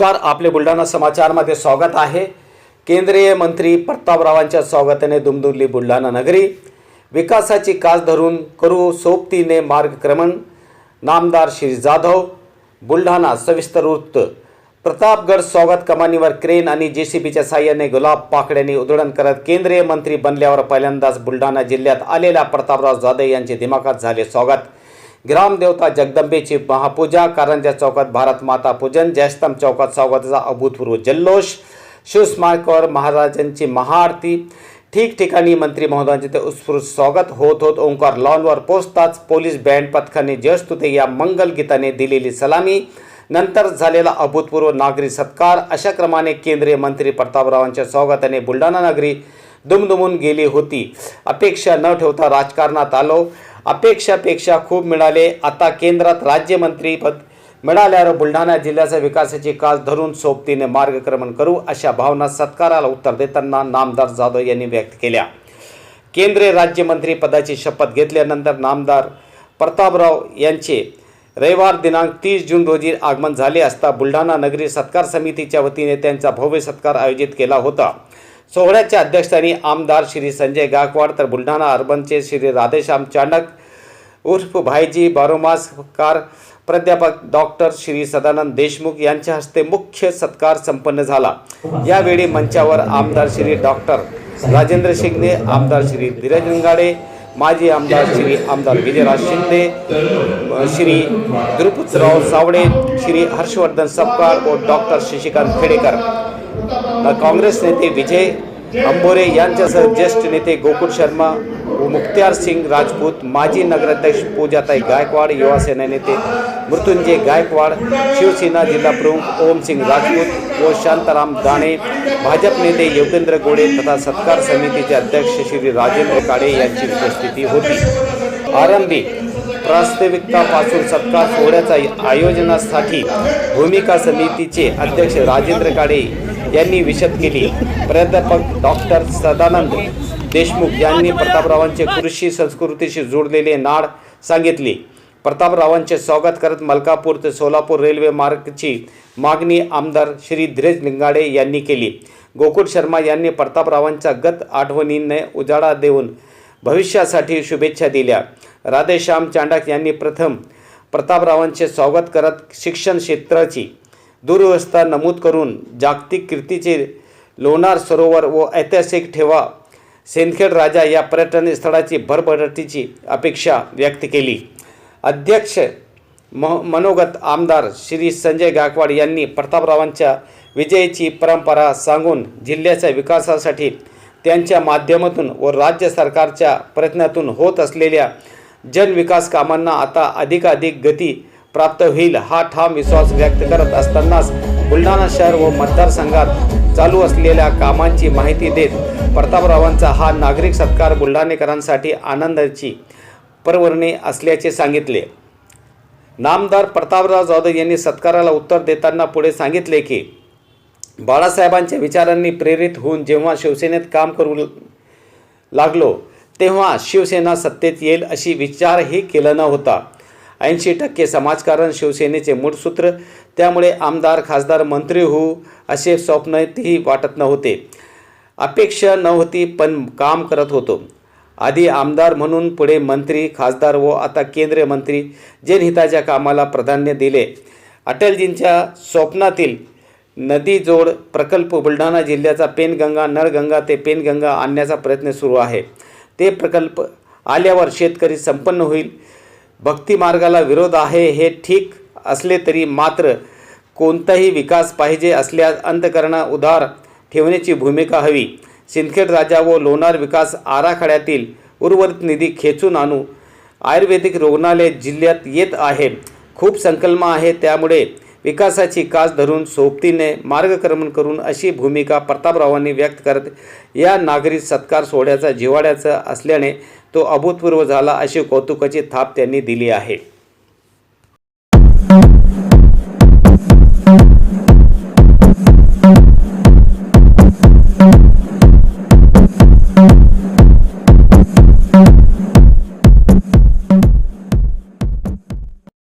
नमस्कार. आपले बुलढाणा समाचारमध्ये स्वागत आहे. केंद्रीय मंत्री प्रतापरावांच्या स्वागताने दुमदुमली बुलढाणा नगरी. विकासाची कास धरून करू सोबतीने मार्गक्रमण. नामदार श्री जाधव बुलढाणा सविस्तर वृत्त. प्रतापगड स्वागत कमानीवर क्रेन आणि जे सी बीच्या साह्याने गुलाब पाकड्यांनी उधळण करत केंद्रीय मंत्री बनल्यावर पहिल्यांदाच बुलढाणा जिल्ह्यात आलेल्या प्रतापराव जाधव यांचे दिमाखात झाले स्वागत. ग्रामदेवता जगदंबेची महापूजा कारंजा चौकात भारत माता पूजन जयस्तंभ चौकात स्वागताचा अभूतपूर्व जल्लोष शिवस्मारकावर महाराजांची महाआरती. ठिकठिकाणी मंत्री महोदयांचे ते उत्स्फूर्त स्वागत होत होत ओंकार लॉनवर पोचताच पोलीस बँड पथकाने जयस्तुते या मंगल गीताने दिलेली सलामी. नंतर झालेला अभूतपूर्व नागरी सत्कार अशा क्रमाने केंद्रीय मंत्री प्रतापरावांच्या स्वागताने बुलढाणा नगरी दुमदुमून गेली होती. अपेक्षा न ठेवता राजकारणात आलो. अपेक्षापेक्षा खूप मिळाले. आता केंद्रात राज्यमंत्रीपद मिळाल्यावर बुलढाणा जिल्ह्याच्या विकासाची कास धरून सोबतीने मार्गक्रमण करू अशा भावना सत्काराला उत्तर देताना नामदार जाधव यांनी व्यक्त केल्या. केंद्रीय राज्यमंत्री पदाची शपथ घेतल्यानंतर नामदार प्रतापराव यांचे रविवार दिनांक तीस जून रोजी आगमन झाले असता बुलढाणा नगरी सत्कार समितीच्या वतीने त्यांचा भव्य सत्कार आयोजित केला होता. सोहळ्याच्या अध्यक्षस्थानी आमदार श्री संजय गायकवाड तर बुलढाणा अर्बनचे श्री राधेश्याम चाणक उर्फ भाईजी बारोमासकार प्राध्यापक डॉक्टर श्री सदानंद देशमुख यांच्या हस्ते मुख्य सत्कार संपन्न झाला. यावेळी मंचावर आमदार श्री डॉक्टर राजेंद्र शिंगणे आमदार श्री धीरज निंगाडे माजी आमदार श्री आमदार विजयराज शिंदे श्री द्रुपतराव सावडे श्री हर्षवर्धन सपकाळ व डॉक्टर शशिकांत खेडेकर. काँग्रेस नेते विजय अंबोरे यांच्यासह ज्येष्ठ नेते गोकुळ शर्मा व मुख्त्यार सिंग राजपूत माजी नगराध्यक्ष पूजाताई गायकवाड युवासेना नेते मृत्युंजय गायकवाड शिवसेना जिल्हा प्रमुख ओमसिंग राजपूत व शांताराम दाणे भाजप नेते योगेंद्र गोडे तथा सत्कार समितीचे अध्यक्ष श्री राजेंद्र काळे यांची उपस्थिती होती. आरंभी प्रास्ताविकतापासून सत्कार सोहळ्याचा आयोजनासाठी भूमिका समितीचे अध्यक्ष राजेंद्र काळे यांनी विशद केली. प्राध्यापक डॉक्टर सदानंद देशमुख यांनी प्रतापरावांचे कृषी संस्कृतीशी जोडलेले नाड सांगितले. प्रतापरावांचे स्वागत करत मलकापूर ते सोलापूर रेल्वे मार्गची मागणी आमदार श्री धीरज लिंगाडे यांनी केली. गोकुळ शर्मा यांनी प्रतापरावांच्या गत आठवणींना उजाळा देऊन भविष्यासाठी शुभेच्छा दिल्या. राधेश्याम चांडक यांनी प्रथम प्रतापरावांचे स्वागत करत शिक्षण क्षेत्राची दुरवस्था नमूद करून जागतिक कीर्तीचे लोणार सरोवर व ऐतिहासिक ठेवा सेनखेड राजा या पर्यटन स्थळाची भरभराटीची अपेक्षा व्यक्त केली. अध्यक्ष म मनोगत आमदार श्री संजय गायकवाड यांनी प्रतापरावांच्या विजयाची परंपरा सांगून जिल्ह्याच्या विकासासाठी त्यांच्या माध्यमातून व राज्य सरकारच्या प्रयत्नातून होत असलेल्या जनविकास कामांना आता अधिकाधिक गती प्राप्त होईल हा ठाम विश्वास व्यक्त करत असतानाच बुलढाणा शहर व मतदारसंघात चालू असलेल्या कामांची माहिती देत प्रतापरावांचा हा नागरिक सत्कार बुलढाणेकरांसाठी आनंदाची पर्वणी असल्याचे सांगितले. नामदार प्रतापराव जाधव यांनी सत्काराला उत्तर देताना पुढे सांगितले की बाळासाहेबांच्या विचारांनी प्रेरित होऊन जेव्हा शिवसेनेत काम करू लागलो तेव्हा शिवसेना सत्तेत येईल अशी विचारही केला न होता ऐंशी टक्के समाजकारण शिवसेनेचे मूळसूत्र त्यामुळे आमदार खासदार मंत्री होऊ असे स्वप्नही वाटत नव्हते. अपेक्षा नव्हती पण काम करत होतो. आधी आमदार म्हणून पुढे मंत्री खासदार व आता केंद्रीय मंत्री जनहिताच्या कामाला प्राधान्य दिले. अटलजींच्या स्वप्नातील नदी जोड प्रकल्प बुलढाणा जिल्ह्याचा पेनगंगा नळगंगा ते पेनगंगा आणण्याचा प्रयत्न सुरू आहे. ते प्रकल्प आल्यावर शेतकरी संपन्न होईल. भक्ती मार्गाला विरोध आहे हे ठीक असले तरी मात्र कोणताही विकास पाहिजे असल्यास अंतकरणा उधार ठेवण्याची भूमिका हवी. सिंदखेड राजा व लोणार विकास आराखड्यातील उर्वरित निधी खेचून आणू आयुर्वेदिक रुग्णालय जिल्ह्यात येत आहे. खूप संकल्प आहे त्यामुळे विकासाची कास धरून सोबतीने मार्गक्रमण करून अशी भूमिका प्रतापरावांनी व्यक्त करत या नागरिक सत्कार सोहळ्याचा जिवाड्याचा असल्याने तो अभूतपूर्व झाला अशी कौतुकाची थाप त्यांनी दिली आहे.